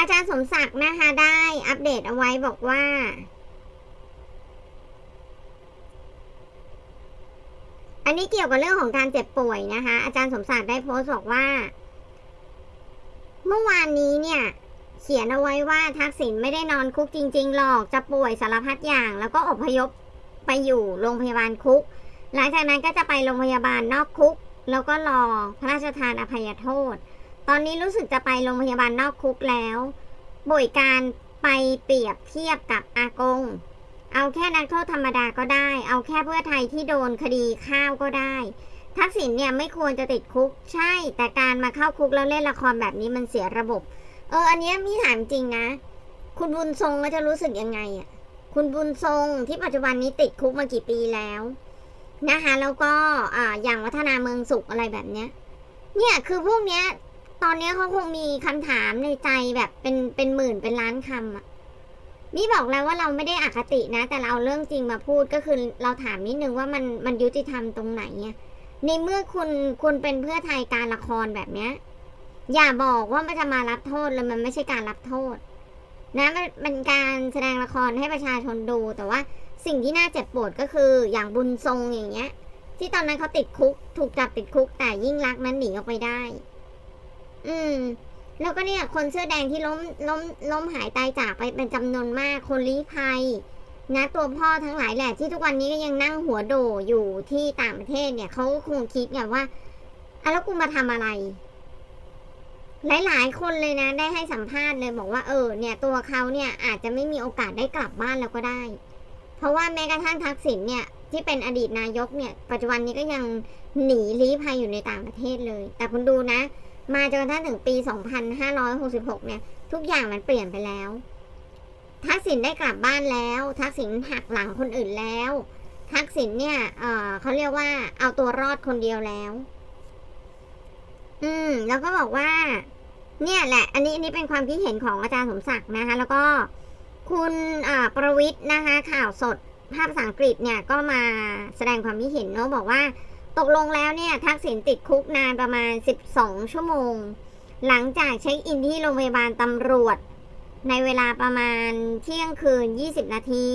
อาจารย์สมศักดิ์นะคะได้อัปเดตเอาไว้บอกว่า อันนี้เกี่ยวกับเรื่องของการเจ็บป่วยนะคะ อาจารย์สมศักดิ์ได้โพสต์บอกว่า เมื่อวานนี้เนี่ยเขียนเอาไว้ว่าทักษิณไม่ได้นอนคุกจริง ๆ หรอกจะป่วยสารพัดอย่าง แล้วก็อพยพไปอยู่โรงพยาบาลคุก หลังจากนั้นก็จะไปโรงพยาบาลนอกคุก แล้วก็รอพระราชทานอภัยโทษ ตอนนี้รู้สึกจะไปโรงพยาบาลนอกคุกแล้วบ่ยการไปเปรียบเทียบกับอากง เอาแค่นักโทษธรรมดาก็ได้ เอาแค่เพื่อไทยที่โดนคดีข้าวก็ได้ ทักษิณเนี่ยไม่ควรจะติดคุก ใช่ แต่การมาเข้าคุกแล้วเล่นละครแบบนี้มันเสียระบบ เออ อันนี้มีถามจริงนะ คุณบุญทรงก็จะรู้สึกยังไงอะ คุณบุญทรงที่ปัจจุบันนี้ติดคุกมากี่ปีแล้วนะคะ แล้วก็อ่าอย่างวัฒนาเมืองสุขอะไรแบบเนี้ย เนี่ยคือพวกเนี้ย ตอนนี้เขาคงมีคำถามในใจแบบเป็นเป็นหมื่นเป็นล้านคำอะนี่บอกแล้วว่าเราไม่ได้อคตินะ แต่เราเอาเรื่องจริงมาพูดก็คือเราถามนิดนึงว่ามันมันยุติธรรมตรงไหนเนี่ยในเมื่อคุณคุณเป็นเพื่อไทยการละครแบบเนี้ย อย่าบอกว่ามันจะมารับโทษเลยมันไม่ใช่การรับโทษ นะมันเป็นการแสดงละครให้ประชาชนดู แต่ว่าสิ่งที่น่าเจ็บปวดก็คืออย่างบุญทรงอย่างเงี้ย ที่ตอนนั้นเขาติดคุก ถูกจับติดคุกแต่ยิ่งรักนั้นหนีออกไปได้ อืม แล้วก็เนี่ยคนเสื้อแดงที่ล้มล้มล้มหายตายจากไปเป็นจำนวนมากคนลี้ภัย นะตัวพ่อทั้งหลายแหละที่ทุกวันนี้ก็ยังนั่งหัวโดอยู่ที่ต่างประเทศเนี่ยเขาก็คงคิดไงว่าอะแล้วกูมาทำอะไร หลายๆ คนเลยนะ ได้ให้สัมภาษณ์เลยบอกว่าเออเนี่ย ตัวเขาเนี่ยอาจจะไม่มีโอกาสได้กลับบ้านแล้วก็ได้ เพราะว่าแม้กระทั่งทักษิณเนี่ยที่เป็นอดีตนายกเนี่ย ปัจจุบันนี้ก็ยังหนีลี้ภัยอยู่ในต่างประเทศเลย แต่คุณดูนะ มาจนกระทั่งถึงปี 2566 เนี่ย ทุกอย่างมันเปลี่ยนไปแล้ว ทักษิณได้กลับบ้านแล้ว ทักษิณหักหลังคนอื่นแล้ว ทักษิณเนี่ยเเขาเรียกว่าเอาตัวรอดคนเดียวแล้ว อืม แล้วก็บอกว่า เนี่ยแหละ อันนี้อันนี้เป็นความคิดเห็นของอาจารย์สมศักดิ์นะคะ แล้วก็คุณประวิทย์นะคะ ข่าวสดภาพภาษาอังกฤษเนี่ยก็มาแสดงความคิดเห็นเนาะบอกว่า ตกลงแล้วเนี่ยทักษิณติดคุกนานประมาณ 12 ชั่วโมง หลังจากเช็คอินที่โรงพยาบาลตำรวจ ในเวลาประมาณเที่ยงคืน 20 นาที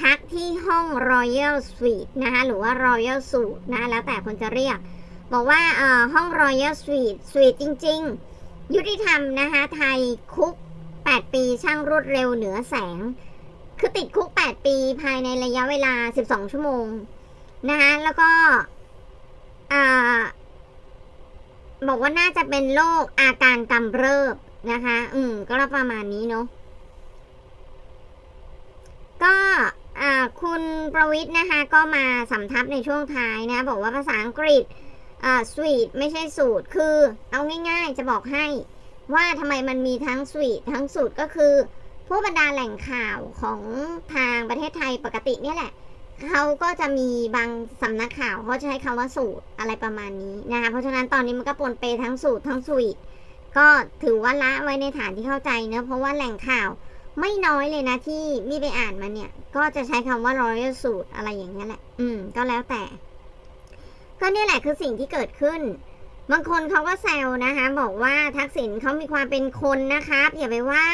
พักที่ห้อง Royal Suite นะคะหรือว่า Royal Suite นะ แล้วแต่คนจะเรียก บอกว่าเอ่อห้อง Royal Suite Suite จริง ๆ ยุติธรรมนะคะไทยคุก 8 ปีช่างรวดเร็วเหนือแสง คือติดคุก 8 ปีภายในระยะเวลา 12 ชั่วโมงนะคะแล้วก็ อ่า บอกว่าน่าจะเป็นโรคอาการกำเริบนะคะ อืม ก็ประมาณนี้เนาะ ก็คุณประวิทย์นะคะ ก็มาสำทับในช่วงท้ายนะ บอกว่าภาษาอังกฤษอ่าสวีทไม่ใช่สูตร คือ เอาง่ายๆ จะบอกให้ว่าทำไมมันมีทั้งสวีททั้งสูตรก็คือพวกบรรดาแหล่งข่าวของทางประเทศไทยปกติเนี่ยแหละ เขาก็จะมีบางสำนักข่าวเขาจะใช้คำว่าสูตรอะไรประมาณนี้นะคะเพราะฉะนั้นตอนนี้มันก็ปนเปทั้งสูตรทั้งสวีทก็ถือว่าละไว้ในฐานที่เข้าใจเนอะเพราะว่าแหล่งข่าวไม่น้อยเลยนะที่มีไปอ่านมาเนี่ย ก็จะใช้คำว่า royal สูตรอะไรอย่างเงี้ยแหละ อืม ก็แล้วแต่ ก็เนี่ยแหละคือสิ่งที่เกิดขึ้น บางคนเขาก็แซวนะคะ บอกว่าทักษิณเขามีความเป็นคนนะครับ อย่าไปว่า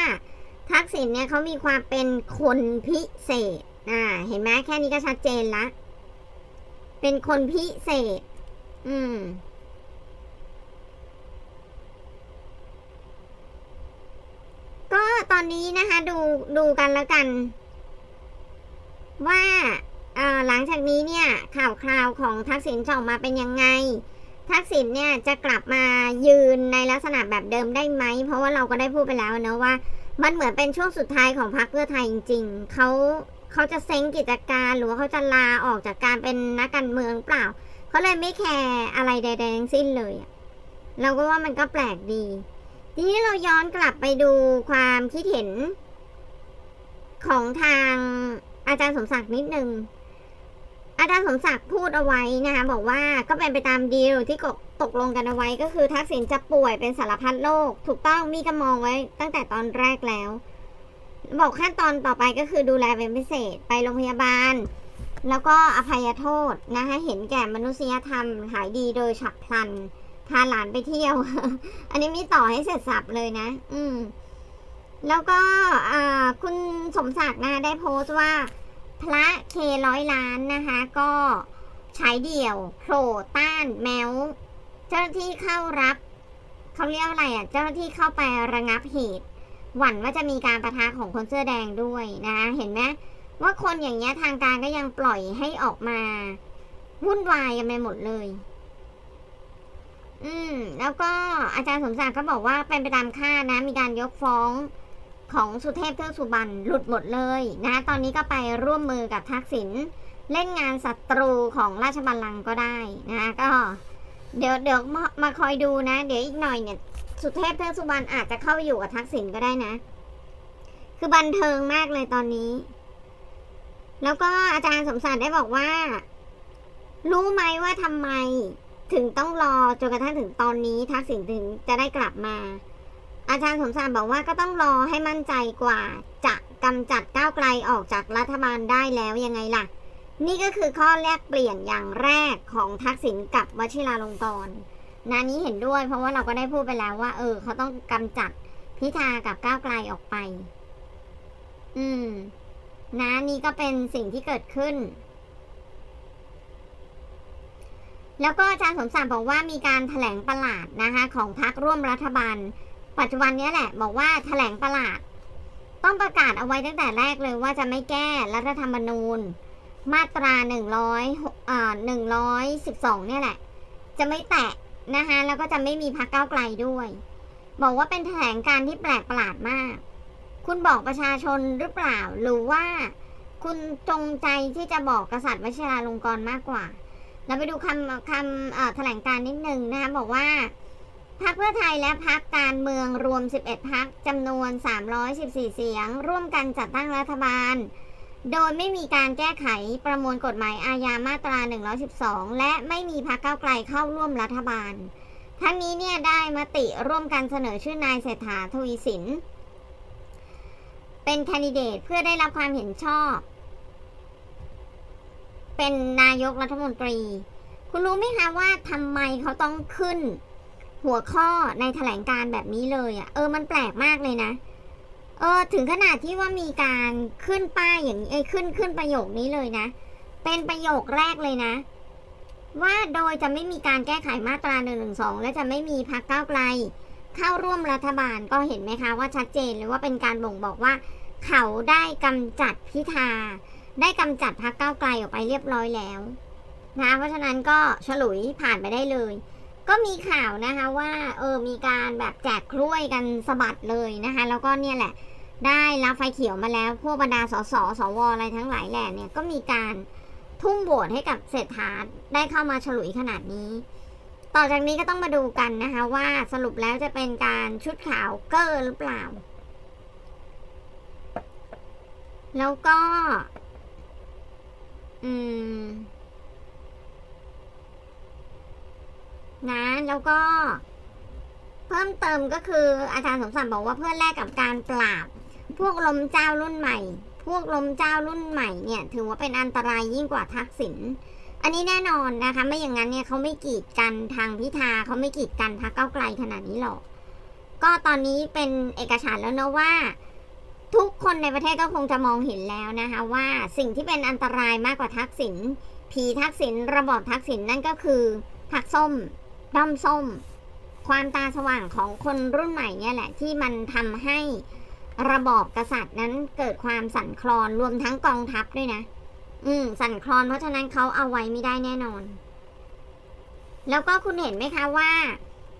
ทักษิณเนี่ยเขามีความเป็นคนพิเศษ อ่า เห็นไหมแค่นี้ก็ชัดเจนละ เป็นคนพิเศษ อืม ก็ตอนนี้นะคะ ดูดูกันแล้วกัน ว่าหลังจากนี้เนี่ย ข่าวคราวของทักษิณจะออกมาเป็นยังไง ทักษิณเนี่ยจะกลับมายืนในลักษณะแบบเดิมได้ไหม เพราะว่าเราก็ได้พูดไปแล้วเนะว่า มันเหมือนเป็นช่วงสุดท้ายของพรรคเพื่อไทยจริง ๆเขา เขาจะเซ้งกิจการหรือว่าเขาจะลาออกจากการเป็นนักการเมืองเปล่าเขาเลยไม่แคร์อะไรใดๆทั้งสิ้นเลยเราก็ว่ามันก็แปลกดี ทีนี้เราย้อนกลับไปดูความคิดเห็น ของทางอาจารย์สมศักดิ์นิดนึงอาจารย์สมศักดิ์พูดเอาไว้นะคะบอกว่าก็เป็นไปตามดีลที่กตกลงกันเอาไว้ก็คือทักษิณจะป่วยเป็นสารพัดโรคถูกต้องมีก็มองไว้ตั้งแต่ตอนแรกแล้ว บอกขั้นตอนต่อไปก็คือดูแลเป็นพิเศษไปโรงพยาบาล แล้วก็อภัยโทษนะคะเห็นแก่มนุษยธรรมหายดีโดยฉับพลัน พาหลานไปเที่ยว อันนี้มีต่อให้เสร็จสับเลยนะ อืม แล้วก็คุณสมศักดิ์นะได้โพสต์ว่า พระเคร้อยล้านนะคะ ก็ใช้เดี่ยวโผล่ต้านแมวเจ้าหน้าที่เข้ารับเขาเรียกอะไรอะ เจ้าหน้าที่เข้าไประงับเหตุ หวั่นว่าจะมีการประทะของคนเสื้อแดงด้วยนะคะเห็นไหมว่าคนอย่างเงี้ยทางการก็ยังปล่อยให้ออกมาวุ่นวายกันไปหมดเลย อืม แล้วก็อาจารย์สมศักดิ์ก็บอกว่าเป็นไปตามคาดนะ มีการยกฟ้องของสุเทพเทือกสุบรรณหลุดหมดเลยนะ ตอนนี้ก็ไปร่วมมือกับทักษิณเล่นงานศัตรูของราชบัลลังก์ก็ได้นะ ก็ เดี๋ยวเดี๋ยวมามาคอยดูนะ เดี๋ยวอีกหน่อยเนี่ย สุเทพเทือกสุบรรณอาจจะเข้าอยู่กับทักษิณก็ได้นะ คือบันเทิงมากเลยตอนนี้ แล้วก็อาจารย์สมศักดิ์ได้บอกว่า รู้ไหมว่าทำไมถึงต้องรอจนกระทั่งถึงตอนนี้ทักษิณถึงจะได้กลับมา อาจารย์สมศักดิ์บอกว่าก็ต้องรอให้มั่นใจกว่า จะกำจัดก้าวไกลออกจากรัฐบาลได้แล้วยังไงล่ะ นี่ก็คือข้อแลกเปลี่ยนอย่างแรกของทักษิณกับวชิราลงกรณ์ นานี้เห็นด้วย เพราะว่าเราก็ได้พูดไปแล้วว่า เออ เขาต้องกำจัดพิธากับก้าวไกลออกไป อืมนะนี่ก็เป็นสิ่งที่เกิดขึ้น แล้วก็อาจารย์สมศักดิ์บอกว่ามีการถแถลงประหลาดนะคะ ของพรรคร่วมรัฐบาล ปัจจุบันนี้แหละ บอกว่าถแถลงประหลาด ต้องประกาศเอาไว้ตั้งแต่แรกเลยว่าจะไม่แก้รัฐธรรมนูญ มาตราหนึ่งร้อยอ่าหนึ่งร้อยสิบสองเนี่ยแหละ จะไม่แตะ นะคะแล้วก็จะไม่มีพรรคก้าไกลด้วย บอกว่าเป็นแถลงการที่แปลกประหลาดมาก คุณบอกประชาชนหรือเปล่า หรือว่า คุณจงใจที่จะบอกกษัตริย์วชิราลงกรณ์มากกว่า เราไปดูคำคำแถลงการนิดนึงนะคะบอกว่าพรรคเพื่อไทยและพรรคการเมืองรวม 11พรรคจำนวน 314 เสียง ร่วมกันจัดตั้งรัฐบาล โดยไม่มีการแก้ไขประมวลกฎหมายอาญามาตรา 112 และไม่มีพรรคก้าวไกลเข้าร่วมรัฐบาล ทั้งนี้เนี่ยได้มติร่วมกันเสนอชื่อนายเศรษฐาทวีสิน เป็นแคนดิเดตเพื่อได้รับความเห็นชอบ เป็นนายกรัฐมนตรี คุณรู้ไหมคะว่าทำไมเขาต้องขึ้น หัวข้อในแถลงการแบบนี้เลยอะ่ะ เออมันแปลกมากเลยนะ เออถึงขนาดที่ว่ามีการขึ้นป้ายอย่างนี้เอ้ขึ้นขึ้นประโยคนี้เลยนะ เป็นประโยคแรกเลยนะ ว่าโดยจะไม่มีการแก้ไขมาตรา1นึและจะไม่มีพักก้าวไกล เข้าร่วมรัฐบาลก็เห็นไหมคะว่าชัดเจนเลยว่าเป็นการบ่งบอกว่า เขาได้กำจัดพิธา ได้กำจัดพักก้าวไกลออกไปเรียบร้อยแล้วนะเพราะฉะนั้นก็ฉลุยผ่านไปได้เลย ก็มีข่าวนะคะว่าเออมีการแบบแจกกล้วยกันสะบัดเลยนะคะ แล้วก็เนี่ยแหละ ได้รับไฟเขียวมาแล้ว พวกบรรดาสสสวอะไรทั้งหลายแหล่เนี่ยก็มีการทุ่มโหวตให้กับเศรษฐาได้เข้ามาฉลุยขนาดนี้ ต่อจากนี้ก็ต้องมาดูกันนะคะว่าสรุปแล้วจะเป็นการชุดขาวเกอร์หรือเปล่า แล้วก็ อืม นะ แล้วก็เพิ่มเติมก็คืออาจารย์สมศักดิ์บอกว่าเพื่อแลกกับการปราบ พวกลมเจ้ารุ่นใหม่ พวกลมเจ้ารุ่นใหม่เนี่ย ถือว่าเป็นอันตรายยิ่งกว่าทักษิณอันนี้แน่นอนนะคะ ไม่อย่างนั้นเนี่ยเขาไม่กีดกันทางพิธาเขาไม่กีดกันพรรคเก้าไกลขนาดนี้หรอก ก็ตอนนี้เป็นเอกฉันแล้วเนอะว่า ทุกคนในประเทศก็คงจะมองเห็นแล้วนะคะ ว่าสิ่งที่เป็นอันตรายมากกว่าทักษิณผีทักษิณระบอบทักษิณนั่นก็คือผักส้ม ด้อมส้ม ความตาสว่างของคนรุ่นใหม่เนี่ยแหละ ที่มันทำให้ระบอบกษัตริย์นั้นเกิดความสั่นคลอนรวมทั้งกองทัพด้วยนะ อืม สั่นคลอนเพราะฉะนั้นเขาเอาไว้ไม่ได้แน่นอน แล้วก็คุณเห็นไหมคะว่า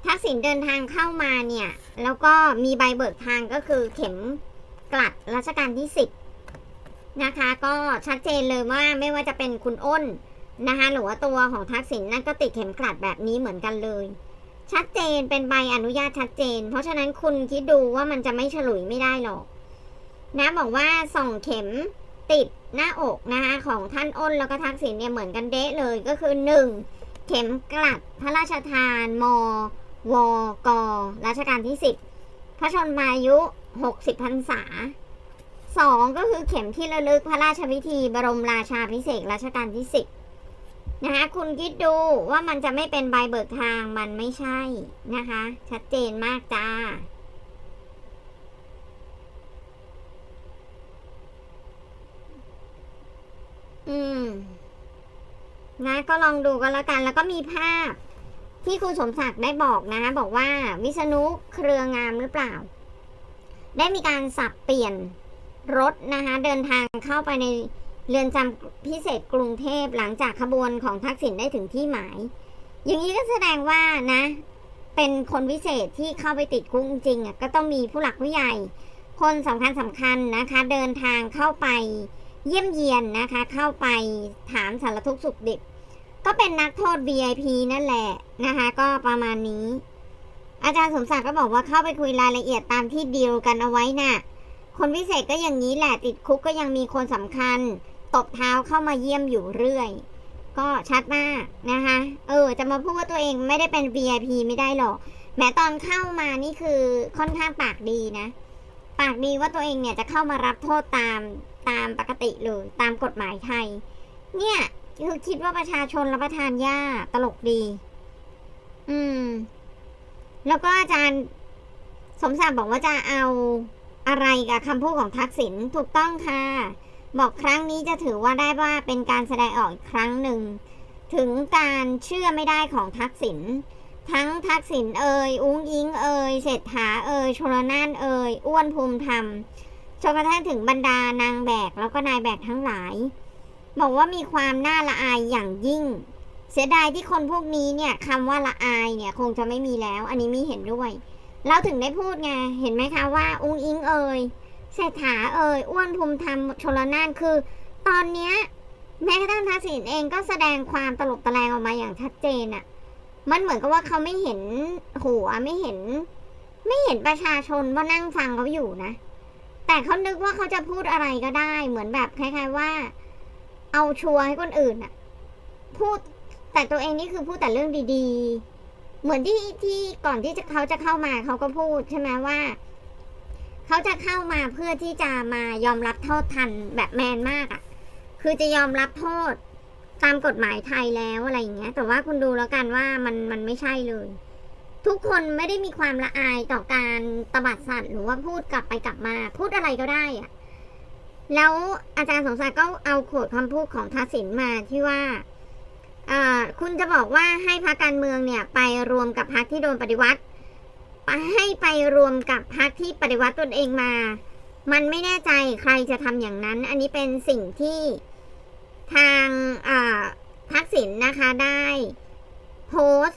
ทักษิณเดินทางเข้ามาเนี่ย แล้วก็มีใบเบิกทางก็คือเข็มกลัดรัชกาลที่สิบนะคะ ก็ชัดเจนเลยว่าไม่ว่าจะเป็นคุณอ้น นะคะหรือว่าตัวของทักษิณนั่นก็ติดเข็มกลัดแบบนี้เหมือนกันเลย ชัดเจนเป็นใบอนุญาตชัดเจน เพราะฉะนั้นคุณคิดดูว่ามันจะไม่ฉลุยไม่ได้หรอก นะบอกว่าส่องเข็มติดหน้าอกนะคะของท่านอ้นแล้วก็ทักษิณเนี่ยเหมือนกันเดะเลยก็คือหนึ่งเข็มกลัดพระราชทาน มวกรัชกาลที่สิบพระชนมายุหกสิบพรรษาสองก็คือเข็มที่ระลึกพระราชพิธีบรมราชาพิเศษรัชกาลที่สิบ นะคะคุณคิดดูว่ามันจะไม่เป็นใบเบิกทางมันไม่ใช่นะคะ ชัดเจนมากจ้าอืมนะก็ลองดูกันแล้วกัน แล้วก็มีภาพที่คุณสมศักดิ์ได้บอกนะคะบอกว่าวิษณุเครืองามหรือเปล่า ได้มีการสับเปลี่ยนรถนะคะเดินทางเข้าไปใน เรือนจำพิเศษกรุงเทพหลังจากขบวนของทักษิณได้ถึงที่หมาย อย่างนี้ก็แสดงว่านะ เป็นคนพิเศษที่เข้าไปติดคุกจริงๆอะก็ต้องมีผู้หลักผู้ใหญ่ คนสำคัญสำคัญนะคะ เดินทางเข้าไปเยี่ยมเยียนนะคะ เข้าไปถามสารทุกข์สุขดิบ ก็เป็นนักโทษ VIP นั่นแหละนะคะ ก็ประมาณนี้ อาจารย์สมศักดิ์ก็บอกว่าเข้าไปคุยรายละเอียดตามที่ดีลกันเอาไว้น่ะคนพิเศษก็อย่างนี้แหละติดคุกก็ยังมีคนสำคัญ ตบเท้าเข้ามาเยี่ยมอยู่เรื่อย ก็ชัดมากนะคะ เออ จะมาพูดว่าตัวเองไม่ได้เป็น VIP ไม่ได้หรอก แม้ตอนเข้ามานี่คือค่อนข้างปากดีนะ ปากดีว่าตัวเองเนี่ยจะเข้ามารับโทษตามตามปกติเลยตามกฎหมายไทย เนี่ยคือคิดว่าประชาชนรับประทานยาตลกดี อืม แล้วก็อาจารย์สมศักดิ์บอกว่าจะเอาอะไรกับคำพูดของทักษิณถูกต้องค่ะ บอกครั้งนี้จะถือว่าได้ว่าเป็นการแสดงออกอีกครั้งหนึ่ง ถึงการเชื่อไม่ได้ของทักษิณทั้งทักษิณเอ่ยอุ้งอิงเอ่ยเศรษฐาเอ่ยชลนานเอ่ยอ้วนภูมิธรรมจนกระทั่งถึงบรรดานางแบกแล้วก็นายแบกทั้งหลาย บอกว่ามีความน่าละอายอย่างยิ่ง เสียดายที่คนพวกนี้เนี่ยคำว่าละอายเนี่ยคงจะไม่มีแล้ว อันนี้มีเห็นด้วย เราถึงได้พูดไงเห็นไหมคะว่าอุ้งอิงเอ่ย เศรษฐาเอ่ยอ้วนภูมิธรรมชลนานคือ ตอนเนี้ยแม้กระทั่งทักษิณเองก็แสดงความตลบตะแลงออกมาอย่างชัดเจนอะมันเหมือนกับว่าเขาไม่เห็นหัวไม่เห็น ไม่เห็นประชาชนว่านั่งฟังเขาอยู่นะ แต่เขานึกว่าเขาจะพูดอะไรก็ได้ เหมือนแบบคล้าย ๆว่า เอาชัวร์ให้คนอื่นอะพูดแต่ตัวเองนี่คือพูดแต่เรื่องดีๆ เหมือนที่ที่ก่อนที่จะเขาจะเข้ามาเขาก็พูดใช่ไหมว่า เขาจะเข้ามาเพื่อที่จะมายอมรับโทษทันแบบแมนมากอะ่ะ คือจะยอมรับโทษตามกฎหมายไทยแล้วอะไรอย่างเงี้ย แต่ว่าคุณดูแล้วกันว่ามันมันไม่ใช่เลย ทุกคนไม่ได้มีความละอายต่อการตบัดสัตว์หรือว่าพูดกลับไปกลับมา พูดอะไรก็ได้อะแล้วอาจารย์สงสัยก็เอาโขดคำพูดของทักษิณมาที่ว่าคุณจะบอกว่าให้พรรคการเมืองเนี่ย ไปรวมกับพรรคที่โดนปฏิวัติ ให้ไปรวมกับพรรคที่ปฏิวัติตนเองมา มันไม่แน่ใจใครจะทำอย่างนั้น อันนี้เป็นสิ่งที่ทางทักษิณนะคะได้โพส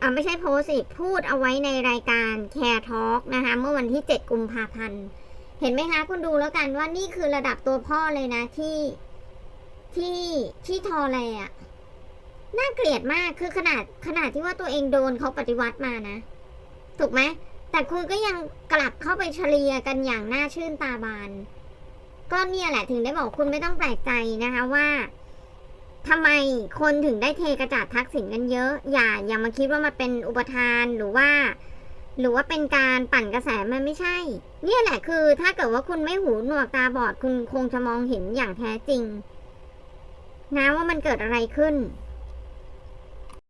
อ่าไม่ใช่โพสสิพูดเอาไว้ในรายการ Care Talk นะคะ เมื่อวันที่ 7 กุมภาพันธ์ เห็นไหมคะ คุณดูแล้วกันว่านี่คือระดับตัวพ่อเลยนะที่ที่ที่ทอแลอะน่าเกลียดมากคือขนาดขนาดที่ว่าตัวเองโดนเขาปฏิวัติมานะ ถูกไหมแต่คุณก็ยังกลับเข้าไปเฉลี่ยกันอย่างน่าชื่นตาบานก็เนี่ยแหละถึงได้บอกคุณไม่ต้องแปลกใจนะคะว่าทำไมคนถึงได้เทกระจาดทักษิณกันเยอะ อย่าอย่ามาคิดว่ามันเป็นอุปทานหรือว่า หรือว่าเป็นการปั่นกระแสมันไม่ใช่ เนี่ยแหละคือ ถ้าเกิดว่าคุณไม่หูหนวกตาบอดคุณคงจะมองเห็นอย่างแท้จริงนะว่ามันเกิดอะไรขึ้น